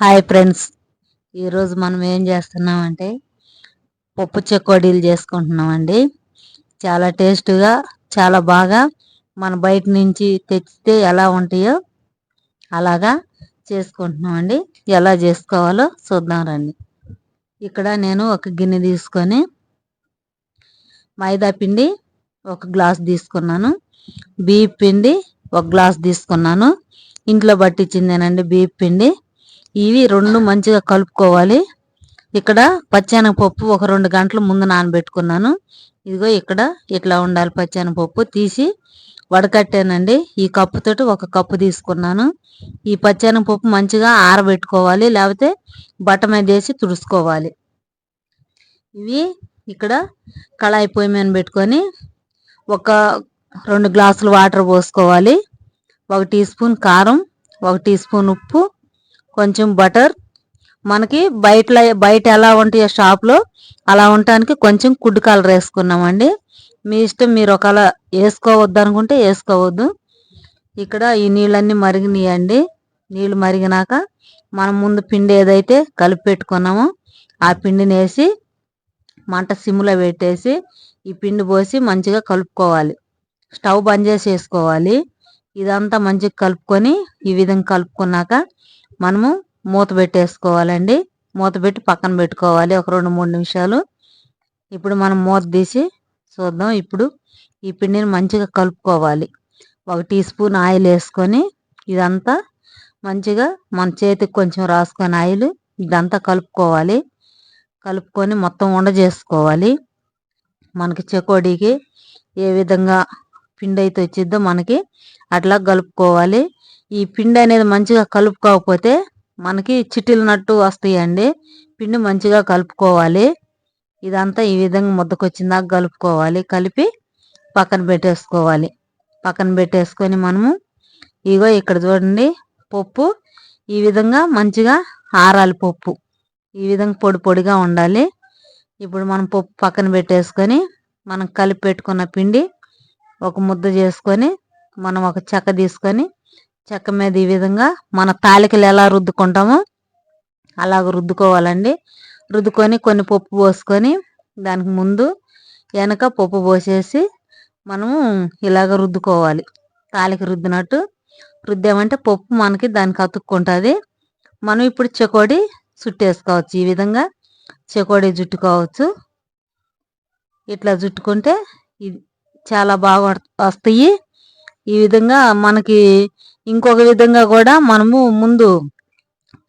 Hi friends ఈరోజు మనం ఏం చేస్తున్నామంటే పప్పు చెక్కోడీలు చేసుకుంటున్నామండి. చాలా టేస్ట్గా చాలా బాగా మన బయట నుంచి తెచ్చితే ఎలా ఉంటాయో అలాగా చేసుకుంటున్నామండి. ఎలా చేసుకోవాలో చూద్దాం రండి. ఇక్కడ నేను ఒక గిన్నె తీసుకొని మైదా పిండి ఒక గ్లాస్ తీసుకున్నాను. బియ్య పిండి ఒక గ్లాస్ తీసుకున్నాను. ఇంట్లో పట్టించిందేనండి బియ్య పిండి. ఇవి రెండు మంచిగా కలుపుకోవాలి. ఇక్కడ పచ్చెనగపప్పు ఒక రెండు గంటల ముందు నానబెట్టుకున్నాను. ఇదిగో ఇక్కడ ఇట్లా ఉండాలి పచ్చెనగపప్పు. తీసి వడకట్టానండి. ఈ కప్పుతోటి ఒక కప్పు తీసుకున్నాను. ఈ పచ్చెనగపప్పు మంచిగా ఆరబెట్టుకోవాలి. లేకపోతే బట్ట మీద వేసి తుడుచుకోవాలి. ఇవి ఇక్కడ కళాయి పొయ్యి మీద పెట్టుకొని ఒక రెండు గ్లాసులు వాటర్ పోసుకోవాలి. ఒక టీ స్పూన్ కారం ఒక టీ స్పూన్ ఉప్పు కొంచెం బటర్. మనకి బయట బయట ఎలా ఉంటాయో షాప్లో అలా ఉండటానికి కొంచెం కుడ్ కలర్ వేసుకున్నామండి. మీ ఇష్టం మీరు ఒకవేళ వేసుకోవద్దు అనుకుంటే వేసుకోవద్దు. ఇక్కడ ఈ నీళ్ళన్నీ మరిగినాయండి. నీళ్ళు మరిగినాక మనం ముందు పిండి ఏదైతే కలిపి పెట్టుకున్నామో ఆ పిండిని వేసి మంట సిమ్లో పెట్టేసి ఈ పిండి పోసి మంచిగా కలుపుకోవాలి. స్టవ్ బంద్ చేసి వేసుకోవాలి ఇదంతా మంచిగా కలుపుకొని ఈ విధంగా కలుపుకున్నాక మనము మూత పెట్టేసుకోవాలండి. మూత పెట్టి పక్కన పెట్టుకోవాలి ఒక రెండు మూడు నిమిషాలు. ఇప్పుడు మనం మూత తీసి చూద్దాం. ఇప్పుడు ఈ పిండిని మంచిగా కలుపుకోవాలి. ఒక టీ స్పూన్ ఆయిల్ వేసుకొని ఇదంతా మంచిగా మన చేతికి కొంచెం రాసుకొని ఆయిల్ ఇదంతా కలుపుకోవాలి. కలుపుకొని మొత్తం ఉండ చేసుకోవాలి. మనకి చెకోడీకి ఏ విధంగా పిండి అయితే వచ్చిద్దో మనకి అట్లా కలుపుకోవాలి. ఈ పిండి అనేది మంచిగా కలుపుకోకపోతే మనకి చిట్టిలినట్టు వస్తాయండి. పిండి మంచిగా కలుపుకోవాలి. ఇదంతా ఈ విధంగా ముద్దకొచ్చిందాక కలుపుకోవాలి. కలిపి పక్కన పెట్టేసుకోవాలి. పక్కన పెట్టేసుకొని మనము ఇగో ఇక్కడ చూడండి పప్పు. ఈ విధంగా మంచిగా ఆరాలి పప్పు. ఈ విధంగా పొడి పొడిగా ఉండాలి. ఇప్పుడు మనం పప్పు పక్కన పెట్టేసుకొని మనం కలిపి పెట్టుకున్న పిండి ఒక ముద్ద చేసుకొని మనం ఒక చెక్క తీసుకొని చెక్క మీద ఈ విధంగా మన తాలికలు ఎలా రుద్దుకుంటామో అలాగ రుద్దుకోవాలండి. రుద్దుకొని కొన్ని పప్పు పోసుకొని దానికి ముందు వెనక పప్పు పోసేసి మనము ఇలాగ రుద్దుకోవాలి. తాలికి రుద్దినట్టు రుద్దామంటే పప్పు మనకి దానికి అతుక్కుంటుంది. మనం ఇప్పుడు చెకోడి చుట్టేసుకోవచ్చు. ఈ విధంగా చెకోడి జుట్టుకోవచ్చు ఇట్లా జుట్టుకుంటే ఇది చాలా బాగా వస్తాయి. ఈ విధంగా మనకి ఇంకొక విధంగా కూడా మనము ముందు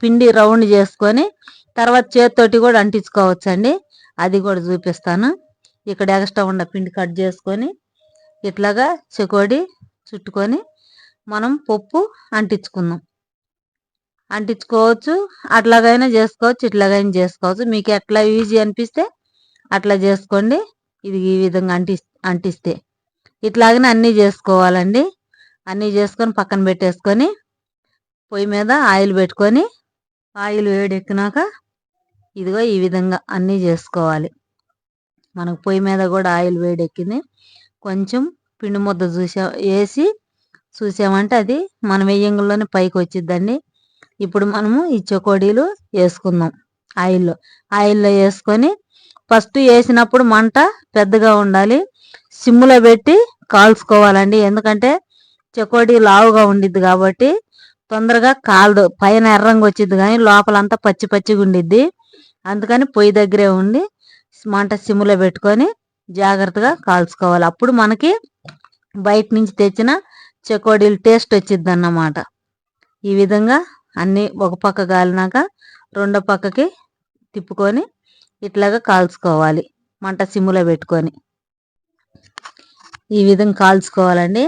పిండి రౌండ్ చేసుకొని తర్వాత చేతితోటి కూడా అంటించుకోవచ్చు అండి అది కూడా చూపిస్తాను. ఇక్కడ ఎక్స్ట్రా ఉన్న పిండి కట్ చేసుకొని ఇట్లాగా చెకోడి చుట్టుకొని మనం పప్పు అంటించుకుందాం. అంటించుకోవచ్చు అట్లాగైనా చేసుకోవచ్చు ఇట్లాగైనా చేసుకోవచ్చు. మీకు ఎట్లా ఈజీ అనిపిస్తే అట్లా చేసుకోండి. ఇది ఈ విధంగా అంటి అంటిస్తే ఇట్లాగనే అన్నీ చేసుకోవాలండి. అన్నీ చేసుకొని పక్కన పెట్టేసుకొని పొయ్యి మీద ఆయిల్ పెట్టుకొని ఆయిల్ వేడెక్కినాక ఇదిగో ఈ విధంగా అన్నీ చేసుకోవాలి. మనకు పొయ్యి మీద కూడా ఆయిల్ వేడెక్కింది. కొంచెం పిండి ముద్ద చూసా వేసి చూసామంటే అది మన వెయ్యంగుల్లోనే పైకి వచ్చిద్దండి. ఇప్పుడు మనము ఈ చకోడీలు వేసుకుందాం ఆయిల్లో. ఆయిల్లో వేసుకొని ఫస్ట్ వేసినప్పుడు మంట పెద్దగా ఉండాలి. సిమ్లో పెట్టి కాల్చుకోవాలండి. ఎందుకంటే చకోడీ లావుగా ఉండిద్ది కాబట్టి తొందరగా కాలదు. పైన ఎర్రంగా వచ్చిద్ది కానీ లోపలంతా పచ్చి పచ్చిగా ఉండిద్ది. అందుకని పొయ్యి దగ్గరే ఉండి మంట సిమ్లో పెట్టుకొని జాగ్రత్తగా కాల్చుకోవాలి. అప్పుడు మనకి బయట నుంచి తెచ్చిన చకోడీలు టేస్ట్ వచ్చిద్ది అన్నమాట ఈ విధంగా అన్నీ ఒక పక్క కాలినాక రెండో పక్కకి తిప్పుకొని ఇట్లాగా కాల్చుకోవాలి. మంట సిమ్లో పెట్టుకొని. ఈ విధంగా కాల్చుకోవాలండి.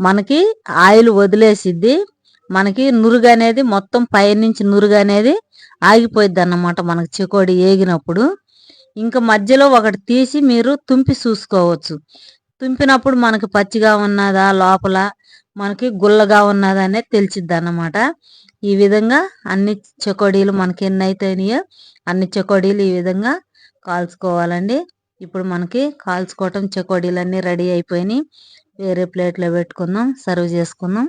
మనకి ఆయిల్ వదిలేసిద్ది. మనకి నురుగు అనేది మొత్తం పైనుంచి నురుగు అనేది ఆగిపోయిద్ది అన్నమాట మనకి చికోడి ఏగినప్పుడు. ఇంకా మధ్యలో ఒకటి తీసి మీరు తుంపి చూసుకోవచ్చు. తుంపినప్పుడు మనకి పచ్చిగా ఉన్నదా లోపల మనకి గుల్లగా ఉన్నదా అనేది తెలిసిద్ది అన్నమాట. ఈ విధంగా అన్ని చెకోడీలు మనకి ఎన్ని అయితేనాయో అన్ని చెకోడీలు ఈ విధంగా కాల్చుకోవాలండి. ఇప్పుడు మనకి కాల్చుకోవటం చెకోడీలు అన్నీ రెడీ అయిపోయినాయి. వేరే ప్లేట్లో పెట్టుకుందాం సర్వ్ చేసుకుందాం.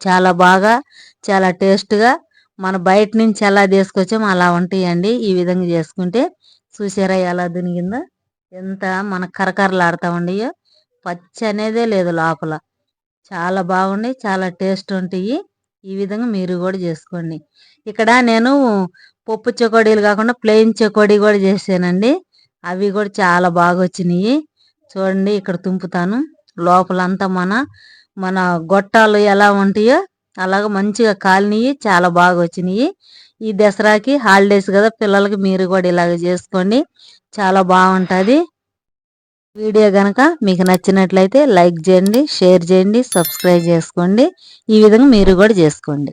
చాలా బాగా చాలా టేస్ట్గా మన బయట నుంచి ఎలా తీసుకొచ్చామో అలా ఉంటాయండి. ఈ విధంగా చేసుకుంటే చూసారా ఎలా దునిగిందో? ఎంత మన కరకరలాడుతూ ఉండయో. పచ్చి అనేదే లేదు లోపల. చాలా బాగుండి చాలా టేస్ట్ ఉంటాయి. ఈ విధంగా మీరు కూడా చేసుకోండి. ఇక్కడ నేను పప్పు చకోడీలు కాకుండా ప్లెయిన్ చకోడీ కూడా చేసానండి అవి కూడా చాలా బాగా వచ్చినాయి. చూడండి ఇక్కడ తుంపుతాను. లోపలంతా మన మన గొట్టాలు ఎలా ఉంటాయో అలాగ మంచిగా కాలినవి చాలా బాగా వచ్చినాయి. ఈ దసరాకి హాలిడేస్ కదా పిల్లలకి మీరు కూడా ఇలాగ చేసుకోండి. చాలా బాగుంటుంది. వీడియో కనుక మీకు నచ్చినట్లయితే లైక్ చేయండి షేర్ చేయండి సబ్స్క్రైబ్ చేసుకోండి. ఈ విధంగా మీరు కూడా చేసుకోండి.